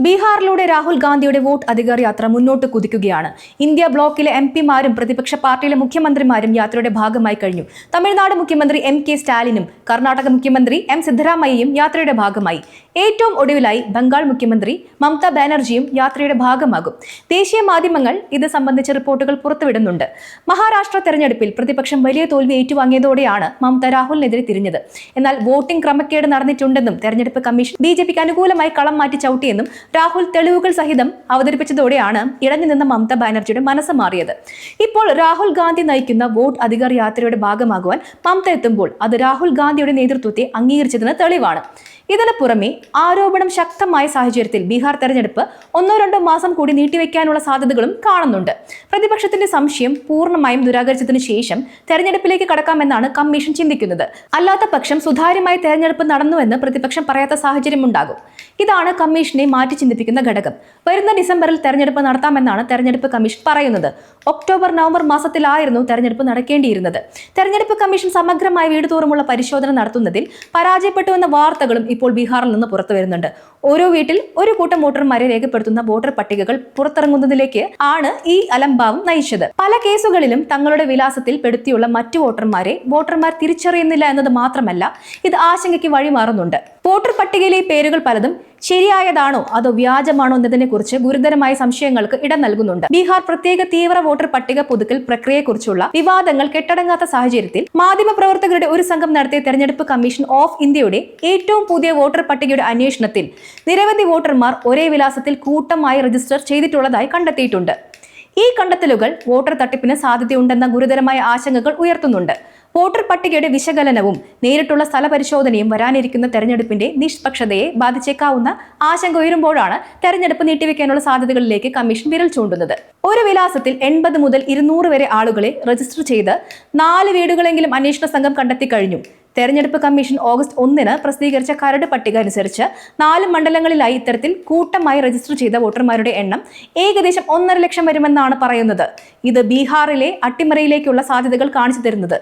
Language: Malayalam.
ബീഹാറിലൂടെ രാഹുൽ ഗാന്ധിയുടെ വോട്ട് അധികാർ യാത്ര മുന്നോട്ട് കുതിക്കുകയാണ്. ഇന്ത്യ ബ്ലോക്കിലെ എം പിമാരും പ്രതിപക്ഷ പാർട്ടിയിലെ മുഖ്യമന്ത്രിമാരും യാത്രയുടെ ഭാഗമായി കഴിഞ്ഞു. തമിഴ്നാട് മുഖ്യമന്ത്രി എം കെ സ്റ്റാലിനും കർണാടക മുഖ്യമന്ത്രി എം സിദ്ധരാമയ്യയും യാത്രയുടെ ഭാഗമായി. ഏറ്റവും ഒടുവിലായി ബംഗാൾ മുഖ്യമന്ത്രി മമതാ ബാനർജിയും യാത്രയുടെ ഭാഗമാകും. ദേശീയ മാധ്യമങ്ങൾ ഇത് സംബന്ധിച്ച റിപ്പോർട്ടുകൾ പുറത്തുവിടുന്നുണ്ട്. മഹാരാഷ്ട്ര തെരഞ്ഞെടുപ്പിൽ പ്രതിപക്ഷം വലിയ തോൽവി ഏറ്റുവാങ്ങിയതോടെയാണ് മമത രാഹുലിനെതിരെ തിരിഞ്ഞത്. എന്നാൽ വോട്ടിംഗ് ക്രമക്കേട് നടന്നിട്ടുണ്ടെന്നും തെരഞ്ഞെടുപ്പ് കമ്മീഷൻ ബി ജെ പിക്ക് അനുകൂലമായി കളം മാറ്റി ചവിട്ടിയെന്നും രാഹുൽ തെളിവുകൾ സഹിതം അവതരിപ്പിച്ചതോടെയാണ് ഇടഞ്ഞു നിന്ന മമത ബാനർജിയുടെ മനസ്സ് മാറിയത്. ഇപ്പോൾ രാഹുൽ ഗാന്ധി നയിക്കുന്ന വോട്ട് അധികാർ യാത്രയുടെ ഭാഗമാകുവാൻ മമത എത്തുമ്പോൾ അത് രാഹുൽ ഗാന്ധിയുടെ നേതൃത്വത്തെ അംഗീകരിച്ചതിന് തെളിവാണ്. ഇതിന് പുറമെ ആരോപണം ശക്തമായ സാഹചര്യത്തിൽ ബീഹാർ തെരഞ്ഞെടുപ്പ് ഒന്നോ രണ്ടോ മാസം കൂടി നീട്ടിവെക്കാനുള്ള സാധ്യതകളും കാണുന്നുണ്ട്. പ്രതിപക്ഷത്തിന്റെ സംശയം പൂർണമായും ദുരാകരിച്ചതിനു ശേഷം തെരഞ്ഞെടുപ്പിലേക്ക് കടക്കാമെന്നാണ് കമ്മീഷൻ ചിന്തിക്കുന്നത്. അല്ലാത്ത പക്ഷം സുതാര്യമായി തെരഞ്ഞെടുപ്പ് നടന്നുവെന്ന് പ്രതിപക്ഷം പറയാത്ത സാഹചര്യമുണ്ടാകും. ഇതാണ് കമ്മീഷനെ മാറ്റി ചിന്തിപ്പിക്കുന്ന ഘടകം. വരുന്ന ഡിസംബറിൽ തെരഞ്ഞെടുപ്പ് നടത്താമെന്നാണ് തെരഞ്ഞെടുപ്പ് കമ്മീഷൻ പറയുന്നത്. ഒക്ടോബർ നവംബർ മാസത്തിലായിരുന്നു തെരഞ്ഞെടുപ്പ് നടക്കേണ്ടിയിരുന്നത്. തെരഞ്ഞെടുപ്പ് കമ്മീഷൻ സമഗ്രമായ വീടുതോറുമുള്ള പരിശോധന നടത്തുന്നതിൽ പരാജയപ്പെട്ടുവെന്ന വാർത്തകളും ഇപ്പോൾ ബീഹാറിൽ നിന്ന് പുറത്തു വരുന്നുണ്ട്. ഓരോ വീട്ടിൽ ഒരു കൂട്ടം വോട്ടർമാരെ രേഖപ്പെടുത്തുന്ന വോട്ടർ പട്ടികകൾ പുറത്തിറങ്ങുന്നതിലേക്ക് ആണ് ഈ അലംഭാവം നയിച്ചത്. പല കേസുകളിലും തങ്ങളുടെ വിലാസത്തിൽ പെടുത്തിയുള്ള മറ്റു വോട്ടർമാരെ വോട്ടർമാർ തിരിച്ചറിയുന്നില്ല എന്നത് മാത്രമല്ല ഇത് ആശങ്കയ്ക്ക് വഴിമാറുന്നുണ്ട്. വോട്ടർ പട്ടികയിലെ പേരുകൾ പലതും ശരിയായതാണോ? അതോ വ്യാജമാണോ എന്നതിനെ കുറിച്ച് ഗുരുതരമായ സംശയങ്ങൾക്ക് ഇടം നൽകുന്നുണ്ട്. ബീഹാർ പ്രത്യേക തീവ്ര വോട്ടർ പട്ടിക പുതുക്കൽ പ്രക്രിയയെക്കുറിച്ചുള്ള വിവാദങ്ങൾ കെട്ടടങ്ങാത്ത സാഹചര്യത്തിൽ മാധ്യമപ്രവർത്തകരുടെ ഒരു സംഘം നടത്തിയ തെരഞ്ഞെടുപ്പ് കമ്മീഷൻ ഓഫ് ഇന്ത്യയുടെ ഏറ്റവും പുതിയ വോട്ടർ പട്ടികയുടെ അന്വേഷണത്തിൽ നിരവധി വോട്ടർമാർ ഒരേ വിലാസത്തിൽ കൂട്ടമായി രജിസ്റ്റർ ചെയ്തിട്ടുള്ളതായി കണ്ടെത്തിയിട്ടുണ്ട്. ഈ കണ്ടെത്തലുകൾ വോട്ടർ തട്ടിപ്പിന് സാധ്യതയുണ്ടെന്ന ഗുരുതരമായ ആശങ്കകൾ ഉയർത്തുന്നുണ്ട്. വോട്ടർ പട്ടികയുടെ വിശകലനവും നേരിട്ടുള്ള സ്ഥലപരിശോധനയും വരാനിരിക്കുന്ന തെരഞ്ഞെടുപ്പിന്റെ നിഷ്പക്ഷതയെ ബാധിച്ചേക്കാവുന്ന ആശങ്ക ഉയരുമ്പോഴാണ് തെരഞ്ഞെടുപ്പ് നീട്ടിവെക്കാനുള്ള സാധ്യതകളിലേക്ക് കമ്മീഷൻ വിരൽ ചൂണ്ടുന്നത്. ഒരു വിലാസത്തിൽ എൺപത് മുതൽ ഇരുന്നൂറ് വരെ ആളുകളെ രജിസ്റ്റർ ചെയ്ത് നാല് വീടുകളെങ്കിലും അന്വേഷണ സംഘം കണ്ടെത്തി കഴിഞ്ഞു. തെരഞ്ഞെടുപ്പ് കമ്മീഷൻ ഓഗസ്റ്റ് ഒന്നിന് പ്രസിദ്ധീകരിച്ച കരട് പട്ടിക അനുസരിച്ച് നാല് മണ്ഡലങ്ങളിലായി ഇത്തരത്തിൽ കൂട്ടമായി രജിസ്റ്റർ ചെയ്ത വോട്ടർമാരുടെ എണ്ണം ഏകദേശം ഒന്നര ലക്ഷം വരുമെന്നാണ് പറയുന്നത്. ഇത് ബീഹാറിലെ അട്ടിമറിയിലേക്കുള്ള സാധ്യതകൾ കാണിച്ചു തരുന്നത്.